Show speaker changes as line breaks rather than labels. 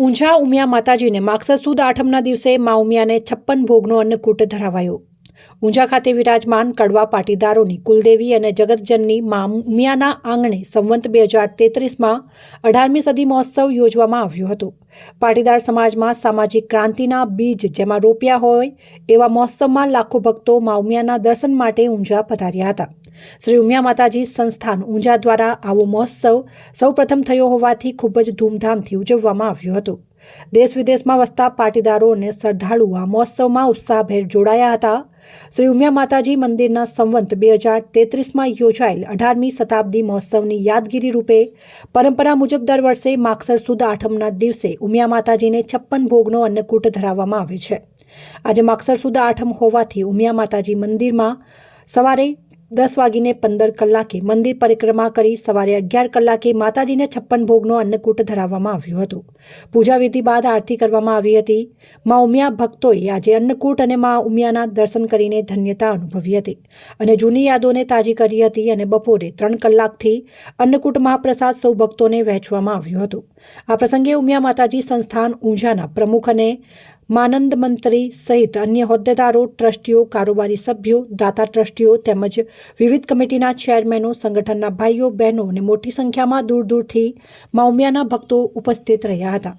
ઊંઝા ઉમિયા માતાજીને માગસર સુદ આઠમના દિવસે મા ઉમિયાને છપ્પન ભોગનો અન્નકૂટ ધરાવાયો. ઊંઝા ખાતે વિરાજમાન કડવા પાટીદારોની કુલદેવી અને જગતજનની મા ઉમિયાના આંગણે સંવંત બે હજાર તેત્રીસમાં અઢારમી સદી મહોત્સવ યોજવામાં આવ્યો હતો. પાટીદાર સમાજમાં સામાજિક ક્રાંતિના બીજ જેમાં રોપ્યા હોય એવા મહોત્સવમાં લાખો ભક્તો મા ઉમિયાના દર્શન માટે ઊંઝા પધાર્યા હતા. શ્રી ઉમિયા માતાજી સંસ્થાન ઊંઝા દ્વારા આવો મહોત્સવ સૌપ્રથમ થયો હોવાથી ખૂબ જ ધૂમધામથી ઉજવવામાં આવ્યો હતો. દેશ વિદેશમાં વસતા પાટીદારો અને શ્રદ્ધાળુઓ આ મહોત્સવમાં ઉત્સાહભેર જોડાયા હતા. શ્રી ઉમિયા માતાજી મંદિરના સંવંત બે હજાર તેત્રીસમાં યોજાયેલ અઢારમી શતાબ્દી મહોત્સવની યાદગીરી રૂપે પરંપરા મુજબ દર વર્ષે માગસર સુદ આઠમના દિવસે ઉમિયા માતાજીને છપ્પન ભોગનો અન્નકૂટ ધરાવવામાં આવે છે. આજે માગસર સુદ આઠમ હોવાથી ઉમિયા માતાજી મંદિરમાં સવારે દસ વાગીને પંદર કલાકે મંદિર પરિક્રમા કરી સવારે અગિયાર કલાકે માતાજીને છપ્પન ભોગનો અન્નકૂટ ધરાવવામાં આવ્યું હતું. પૂજા વિધિ બાદ આરતી કરવામાં આવી હતી. મા ઉમિયા ભક્તોએ આજે અન્નકૂટ અને મા ઉમિયાના દર્શન કરીને ધન્યતા અનુભવી હતી અને જૂની યાદોને તાજી કરી હતી અને બપોરે ત્રણ કલાકથી અન્નકૂટ મહાપ્રસાદ સૌ ભક્તોને વહેંચવામાં આવ્યો હતો. આ પ્રસંગે ઉમિયા માતાજી સંસ્થાન ઊંઝાના પ્રમુખ અને માનંદ મંત્રી સહિત અન્ય હોદ્દેદારો, ટ્રસ્ટીઓ, કારોબારી સભ્યો, દાતા ટ્રસ્ટીઓ તેમજ વિવિધ કમિટીના ચેરમેનો, સંગઠનના ભાઈઓ, બહેનો અને મોટી સંખ્યામાં દૂર દૂરથી માઉમિયાના ભક્તો ઉપસ્થિત રહ્યા હતા.